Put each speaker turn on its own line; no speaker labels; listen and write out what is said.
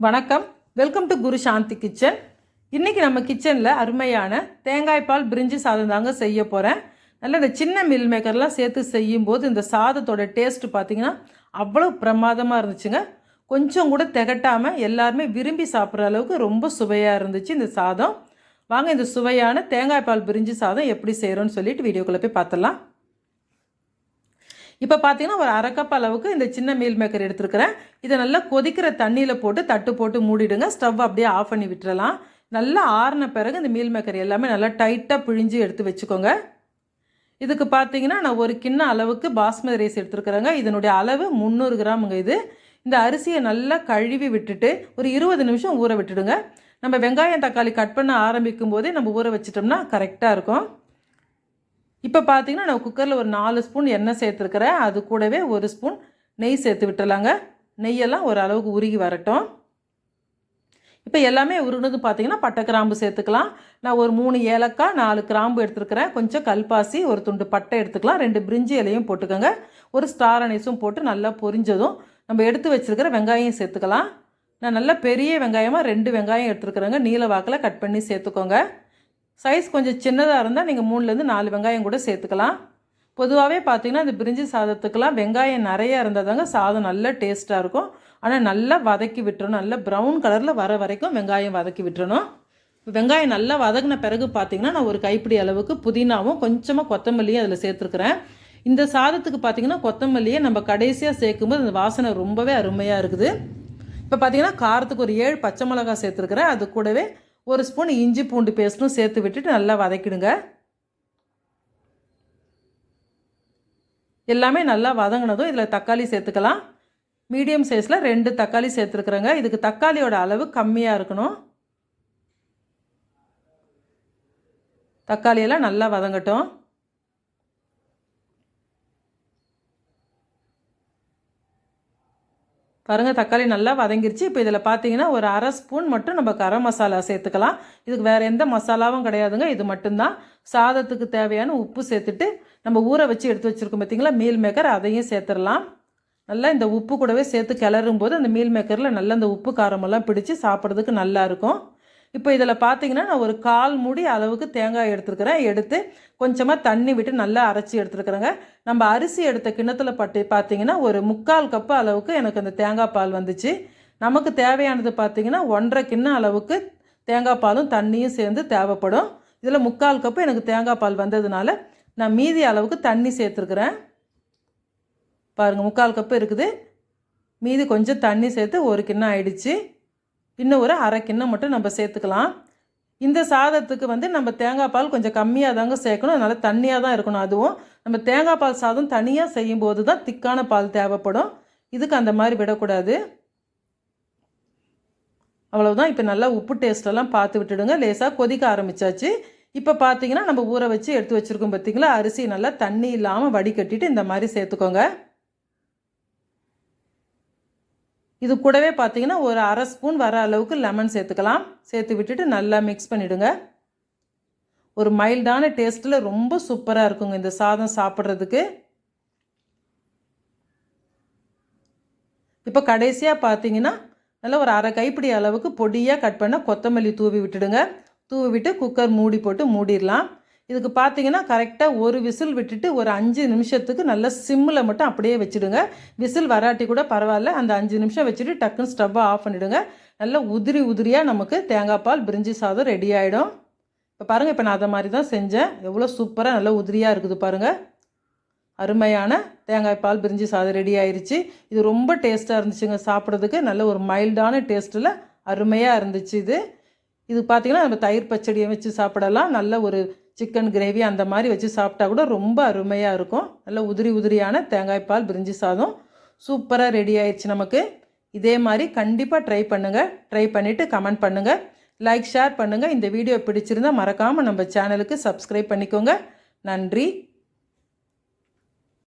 வணக்கம். Welcome to Guru Shanthi kitchen. இன்றைக்கி நம்ம கிச்சனில் அருமையான தேங்காய் பால் பிரிஞ்சி சாதம் தாங்க செய்ய போகிறேன் நல்ல இந்த சின்ன மில் மேக்கர்லாம் சேர்த்து செய்யும்போது இந்த சாதத்தோட டேஸ்ட்டு பார்த்தீங்கன்னா அவ்வளோ பிரமாதமாக இருந்துச்சுங்க. கொஞ்சம் கூட திகட்டாமல் எல்லாருமே விரும்பி சாப்பிட்ற அளவுக்கு ரொம்ப சுவையாக இருந்துச்சு இந்த சாதம். வாங்க இந்த சுவையான தேங்காய் பால் பிரிஞ்சி சாதம் எப்படி செய்கிறோன்னு சொல்லிட்டு வீடியோக்குள்ளே போய் பார்த்துடலாம். இப்போ பார்த்தீங்கன்னா ஒரு அரைக்கப் அளவுக்கு இந்த சின்ன மீல் மேக்கர் எடுத்துருக்கிறேன். இதை நல்லா கொதிக்கிற தண்ணியில் போட்டு தட்டு போட்டு மூடிடுங்க. ஸ்டவ் அப்படியே ஆஃப் பண்ணி விட்டுறலாம். நல்லா ஆறின பிறகு இந்த மீல் மேக்கர் எல்லாமே நல்லா டைட்டாக பிழிஞ்சு எடுத்து வச்சுக்கோங்க. இதுக்கு பார்த்தீங்கன்னா நான் ஒரு கிண்ண அளவுக்கு பாஸ்மதி ரைஸ் எடுத்துருக்குறேங்க. இதனுடைய அளவு முந்நூறு கிராமுங்க இது. இந்த அரிசியை நல்லா கழுவி விட்டுட்டு ஒரு இருபது நிமிஷம் ஊற விட்டுடுங்க. நம்ம வெங்காயம் தக்காளி கட் பண்ண ஆரம்பிக்கும் போதே நம்ம ஊற வச்சிட்டோம்னா கரெக்டாக இருக்கும். இப்போ பார்த்தீங்கன்னா நான் குக்கரில் ஒரு நாலு ஸ்பூன் எண்ணெய் சேர்த்துருக்கிறேன். அது கூடவே ஒரு ஸ்பூன் நெய் சேர்த்து விட்டுறலாங்க. நெய்யெல்லாம் ஒரு அளவுக்கு உருகி வரட்டும். இப்போ எல்லாமே உருகுனது பார்த்தீங்கன்னா பட்டை கிராம்பு சேர்த்துக்கலாம். நான் ஒரு மூணு ஏலக்காய் நாலு கிராம்பு எடுத்துருக்கிறேன். கொஞ்சம் கல்பாசி ஒரு துண்டு பட்டை எடுத்துக்கலாம். ரெண்டு பிரிஞ்சி இலையும் போட்டுக்கோங்க. ஒரு ஸ்டார் அனைஸும் போட்டு நல்லா பொரிஞ்சதும் நம்ம எடுத்து வச்சுருக்கிற வெங்காயம் சேர்த்துக்கலாம். நான் நல்லா பெரிய வெங்காயமாக ரெண்டு வெங்காயம் எடுத்துருக்குறேங்க. நீல வாக்கில் கட் பண்ணி சேர்த்துக்கோங்க. சைஸ் கொஞ்சம் சின்னதாக இருந்தால் நீங்கள் மூணுலேருந்து நாலு வெங்காயம் கூட சேர்த்துக்கலாம். பொதுவாகவே பார்த்தீங்கன்னா இந்த பிரிஞ்சி சாதத்துக்கெலாம் வெங்காயம் நிறையா இருந்தால் தாங்க சாதம் நல்லா டேஸ்ட்டாக இருக்கும். ஆனால் நல்லா வதக்கி விட்டுறணும். நல்லா ப்ரௌன் கலரில் வர வரைக்கும் வெங்காயம் வதக்கி விட்டுறணும். வெங்காயம் நல்லா வதங்கின பிறகு பார்த்தீங்கன்னா நான் ஒரு கைப்பிடி அளவுக்கு புதினாவும் கொஞ்சமாக கொத்தமல்லியும் அதில் சேர்த்துருக்குறேன். இந்த சாதத்துக்கு பார்த்தீங்கன்னா கொத்தமல்லியை நம்ம கடைசியாக சேர்க்கும்போது அந்த வாசனை ரொம்பவே அருமையாக இருக்குது. இப்போ பார்த்தீங்கன்னா காரத்துக்கு ஒரு ஏழு பச்சை மிளகாய் சேர்த்துருக்குறேன். அது கூடவே ஒரு ஸ்பூன் இஞ்சி பூண்டு பேஸ்ட்டும் சேர்த்து விட்டுட்டு நல்லா வதக்கிடுங்க. எல்லாமே நல்லா வதங்கினதும் இதில் தக்காளி சேர்த்துக்கலாம். மீடியம் சைஸில் ரெண்டு தக்காளி சேர்த்துருக்குறேங்க. இதுக்கு தக்காளியோட அளவு கம்மியாக இருக்கணும். தக்காளியெல்லாம் நல்லா வதங்கட்டும். பாருங்கள் தக்காளி நல்லா வதங்கிருச்சு. இப்போ இதில் பார்த்தீங்கன்னா ஒரு அரை ஸ்பூன் மட்டும் நம்ம கரம் மசாலா சேர்த்துக்கலாம். இதுக்கு வேறு எந்த மசாலாவும் கிடையாதுங்க. இது மட்டும்தான். சாதத்துக்கு தேவையான உப்பு சேர்த்துட்டு நம்ம ஊற வச்சு எடுத்து வச்சுருக்கோம் பார்த்தீங்களா மீல் மேக்கர் அதையும் சேர்த்துடலாம். நல்லா இந்த உப்பு கூடவே சேர்த்து கிளறும் போது அந்த மீல் மேக்கரில் நல்லா இந்த உப்பு காரமெல்லாம் பிடிச்சி சாப்பிட்றதுக்கு நல்லாயிருக்கும் இப்போ இதில் பார்த்தீங்கன்னா நான் ஒரு கால் மூடி அளவுக்கு தேங்காய் எடுத்துருக்கிறேன். எடுத்து கொஞ்சமாக தண்ணி விட்டு நல்லா அரைச்சி எடுத்துருக்குறேங்க. நம்ம அரிசி எடுத்த கிண்ணத்தில் பட்டு பார்த்தீங்கன்னா ஒரு முக்கால் கப்பு அளவுக்கு எனக்கு அந்த தேங்காய் பால் வந்துச்சு. நமக்கு தேவையானது பார்த்தீங்கன்னா ஒன்றரை கிண்ண அளவுக்கு தேங்காய் பாலும் தண்ணியும் சேர்ந்து தேவைப்படும். இதில் முக்கால் கப்பு எனக்கு தேங்காய் பால் வந்ததுனால நான் மீதி அளவுக்கு தண்ணி சேர்த்துருக்குறேன். பாருங்கள் முக்கால் கப்பு இருக்குது. மீதி கொஞ்சம் தண்ணி சேர்த்து ஒரு கிண்ணம் ஆயிடுச்சு. இன்னும் ஒரு அரை கிண்ணம் மட்டும் நம்ம சேர்த்துக்கலாம். இந்த சாதத்துக்கு வந்து நம்ம தேங்காய் பால் கொஞ்சம் கம்மியாக தாங்க சேர்க்கணும். அதனால் தண்ணியாக தான் இருக்கணும் அதுவும். நம்ம தேங்காய் பால் சாதம் தனியாக செய்யும்போது தான் திக்கான பால் தேவைப்படும். இதுக்கு அந்த மாதிரி விடக்கூடாது. அவ்வளவுதான். இப்போ நல்லா உப்பு டேஸ்ட்டெல்லாம் பார்த்து விட்டுடுங்க. லேசாக கொதிக்க ஆரம்பித்தாச்சு இப்போ பார்த்தீங்கன்னா நம்ம ஊற வச்சு எடுத்து வச்சுருக்கோம் பார்த்தீங்களா அரிசி நல்லா தண்ணி இல்லாமல் வடிகட்டிட்டு இந்த மாதிரி சேர்த்துக்கோங்க. இது கூடவே பார்த்தீங்கன்னா ஒரு அரை ஸ்பூன் வர அளவுக்கு லெமன் சேர்த்துக்கலாம். சேர்த்து விட்டுட்டு நல்லா மிக்ஸ் பண்ணிவிடுங்க ஒரு மைல்டான டேஸ்ட்டில் ரொம்ப சூப்பராக இருக்குங்க இந்த சாதம் சாப்பிட்றதுக்கு. இப்போ கடைசியாக பார்த்தீங்கன்னா நல்லா ஒரு அரை கைப்பிடி அளவுக்கு பொடியாக கட் பண்ண கொத்தமல்லி தூவி விட்டுடுங்க. தூவி விட்டு குக்கர் மூடி போட்டு மூடிடலாம். இதுக்கு பார்த்தீங்கன்னா கரெக்டாக ஒரு விசில் விட்டுட்டு ஒரு அஞ்சு நிமிஷத்துக்கு நல்ல சிம்மில் மட்டும் அப்படியே வச்சுடுங்க. விசில் வராட்டி கூட பரவாயில்ல. அந்த அஞ்சு நிமிஷம் வச்சுட்டு டக்குன்னு ஸ்டவ்வை ஆஃப் பண்ணிவிடுங்க நல்லா உதிரி உதிரியாக நமக்கு தேங்காய் பால் பிரிஞ்சி சாதம் ரெடி ஆகிடும் இப்போ பாருங்கள் இப்போ நான் அதை மாதிரி தான் செஞ்சேன். எவ்வளோ சூப்பராக நல்லா உதிரியாக இருக்குது பாருங்கள் அருமையான தேங்காய் பால் பிரிஞ்சி சாதம் ரெடி ஆயிடுச்சு இது ரொம்ப டேஸ்ட்டாக இருந்துச்சுங்க சாப்பிட்றதுக்கு. நல்ல ஒரு மைல்டான டேஸ்ட்டில் அருமையாக இருந்துச்சு இது. இது பார்த்திங்கன்னா நம்ம தயிர் பச்சடியை வச்சு சாப்பிடலாம். நல்ல ஒரு சிக்கன் கிரேவி அந்த மாதிரி வச்சு சாப்பிட்டா கூட ரொம்ப அருமையாக இருக்கும். நல்ல உதிரி உதிரியான தேங்காய் பால் பிரிஞ்சி சாதம் சூப்பராக ரெடி ஆயிடுச்சு நமக்கு. இதே மாதிரி கண்டிப்பாக ட்ரை பண்ணுங்கள் ட்ரை பண்ணிவிட்டு கமெண்ட் பண்ணுங்கள் லைக் ஷேர் பண்ணுங்கள் இந்த வீடியோ பிடிச்சிருந்தால் மறக்காமல் நம்ம சேனலுக்கு சப்ஸ்கிரைப் பண்ணிக்கோங்க. நன்றி.